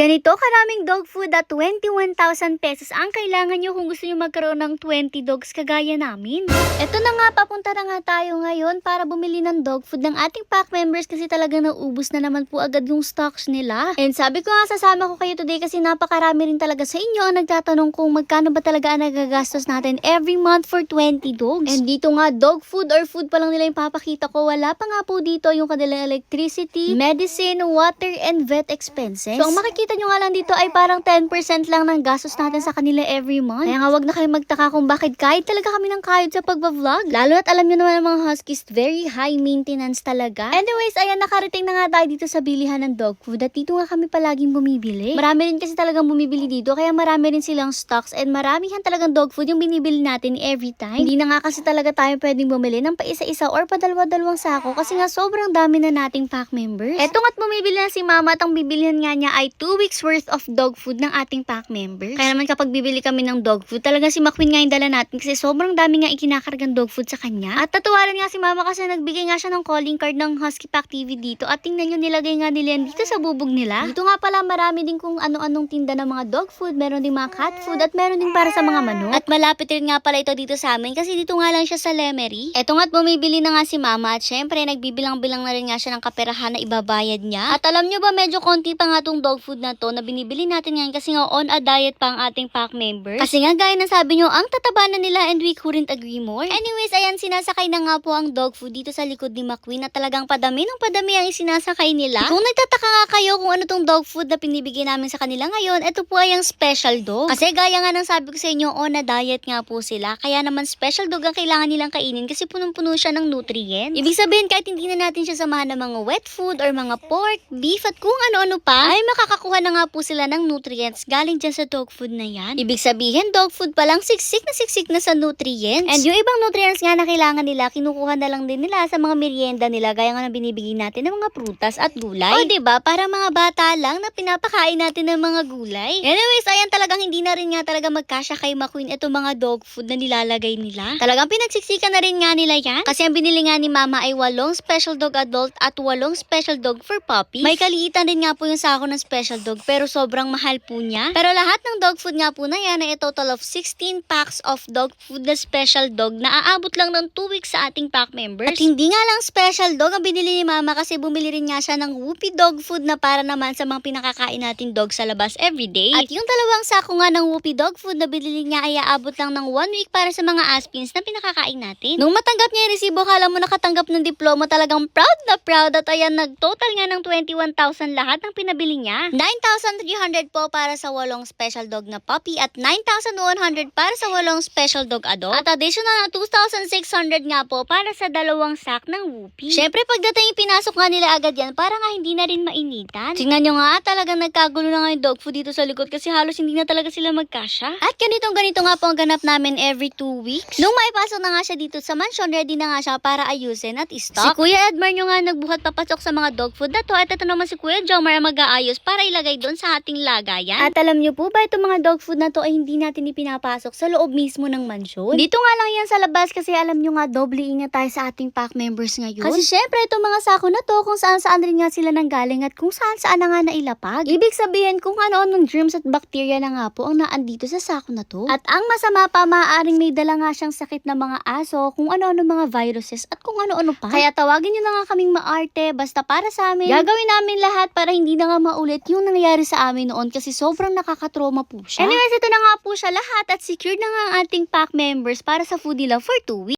Ganito karaming dog food at 21,000 pesos ang kailangan nyo kung gusto nyo magkaroon ng 20 dogs kagaya namin. Ito na nga, papunta na nga tayo ngayon para bumili ng dog food ng ating pack members kasi talaga naubos na naman po agad yung stocks nila. And sabi ko nga, sasama ko kayo today kasi napakarami rin talaga sa inyo ang nagtatanong kung magkano ba talaga ang nagagastos natin every month for 20 dogs. And dito nga, dog food or food pa lang nila yung papakita ko. Wala pa nga po dito yung kanilang electricity, medicine, water, and vet expenses. So, ang makikita nyo nga lang dito ay parang 10% lang ng gastos natin sa kanila every month. Kaya nga, wag na kayo magtaka kung bakit kahit talaga kami ng kahit sa pagbablog. Lalo at alam nyo naman ang mga huskies, very high maintenance talaga. Anyways, ayan, nakarating na nga tayo dito sa bilihan ng dog food at dito nga kami palaging bumibili. Marami rin kasi talagang bumibili dito, kaya marami rin silang stocks and maramihan talagang dog food yung binibili natin every time. Hindi na nga kasi talaga tayo pwedeng bumili ng pa isa-isa or pa dalawa-dalawang sako kasi nga sobrang dami na nating pack members. Eto nga't bumibili na si mama at ang bibilihan nga niya ay 2 weeks worth of dog food ng ating pack members. Kaya naman kapag bibili kami ng dog food, talaga si McQueen nga yung dala natin kasi sobrang dami nga ikinakargang dog food sa kanya. At tatuwaran nga si mama kasi nagbigay nga siya ng calling card ng Husky Pack TV dito at tingnan nyo nilagay nga nila yan dito sa bubog nila. Dito nga pala marami din kung ano-anong tinda ng mga dog food, meron din mga cat food at meron din para sa mga manok. At malapit rin nga pala ito dito sa amin kasi dito nga lang siya sa Lemery. Eto nga't bumibili na nga si mama at syempre nagbibilang-bilang na rin nga siya ng kaperahan na ibabayad niya. At alam nyo ba medyo konti pa nga tong dog food na to na binibili natin ngayon kasi nga on a diet pa ang ating pack members. Kasi nga gaya ng sabi nyo, ang tataba na nila and we couldn't agree more. Anyways, ayan sinasakay na nga po ang dog food dito sa likod ni McQueen na talagang padami ng padami ang isinasakay nila. Kung nagtataka nga kayo kung ano tong dog food na pinibigay namin sa kanila ngayon, ito po ay ang special dog. Kasi gaya nga ng sabi ko sa inyo, on a diet nga po sila. Kaya naman special dog ang kailangan nilang kainin kasi punong-puno siya ng nutrients. Ibig sabihin kahit hindi na natin siya samahan ng mga wet food or mga pork, beef at kung ano-ano pa, ay makakakuha na nga po sila ng nutrients galing dyan sa dog food na yan. Ibig sabihin, dog food pa lang siksik na siksik na sa nutrients. And yung ibang nutrients nga na kailangan nila, kinukuha na lang din nila sa mga merienda nila gaya nga na binibigay natin ng mga prutas at gulay. O, 'di ba? Para mga bata lang na pinapakain natin ng mga gulay. Anyways, ayan talagang hindi na rin nga talaga magkasya kay McQueen itong mga dog food na nilalagay nila. Talagang pinagsiksikan na rin nga nila yan. Kasi ang binili nga ni Mama ay walong special dog adult at walong special dog for puppy. May kaliitan din nga po yung sako ng special dog pero sobrang mahal po niya. Pero lahat ng dog food nga po na yan ay a total of 16 packs of dog food na special dog na aabot lang ng 2 weeks sa ating pack members. At hindi nga lang special dog ang binili ni Mama kasi bumili rin nga siya ng whoopie dog food na para naman sa mga pinakakain nating dog sa labas everyday. At yung dalawang sako nga ng whoopie dog food na binili niya ay aabot lang ng 1 week para sa mga aspins na pinakakain natin. Nung matanggap niya yung resibo, kala mo nakatanggap ng diploma talagang proud na proud at ayan nag-total nga ng 21,000 lahat ng pinabili niya. 9,300 po para sa walong special dog na puppy at 9,100 para sa walong special dog adult. At additional na 2,600 nga po para sa dalawang sack ng whoopie. Syempre pagdating pinasok nga nila agad yan para nga hindi na rin mainitan. Tingnan nyo nga talagang nagkagulo na nga yung dog food dito sa likod kasi halos hindi na talaga sila magkasya. At ganitong ganito nga po ang ganap namin every 2 weeks. Nung maipasok na nga siya dito sa mansion, ready na nga siya para ayusin at i-stock. Si Kuya Edmar nyo nga nagbuhat papasok sa mga dog food na to at ito naman si Kuya Jomar mag-aayos para ilagay doon sa ating lagayan. At alam nyo po ba itong mga dog food na to ay hindi natin ipinapasok sa loob mismo ng mansion? Dito nga lang yan sa labas kasi alam nyo nga doble ingat tayo sa ating pack members ngayon. Kasi syempre itong mga sako na to kung saan saan rin nga sila nanggaling at kung saan saan na nga nailapag. Ibig sabihin kung ano-anong germs at bacteria na nga po ang naandito sa sako na to. At ang masama pa maaaring may dala nga siyang sakit na mga aso, kung ano-ano mga viruses at kung ano-ano pa. Kaya tawagin nyo na nga kaming maarte basta para sa amin. Gagawin namin lahat para hindi na nga maulit yung nangyari sa amin noon kasi sobrang nakakatroma po siya. Anyways, ito na nga po siya lahat at secured na nga ang ating pack members para sa Foodie Love for 2 weeks.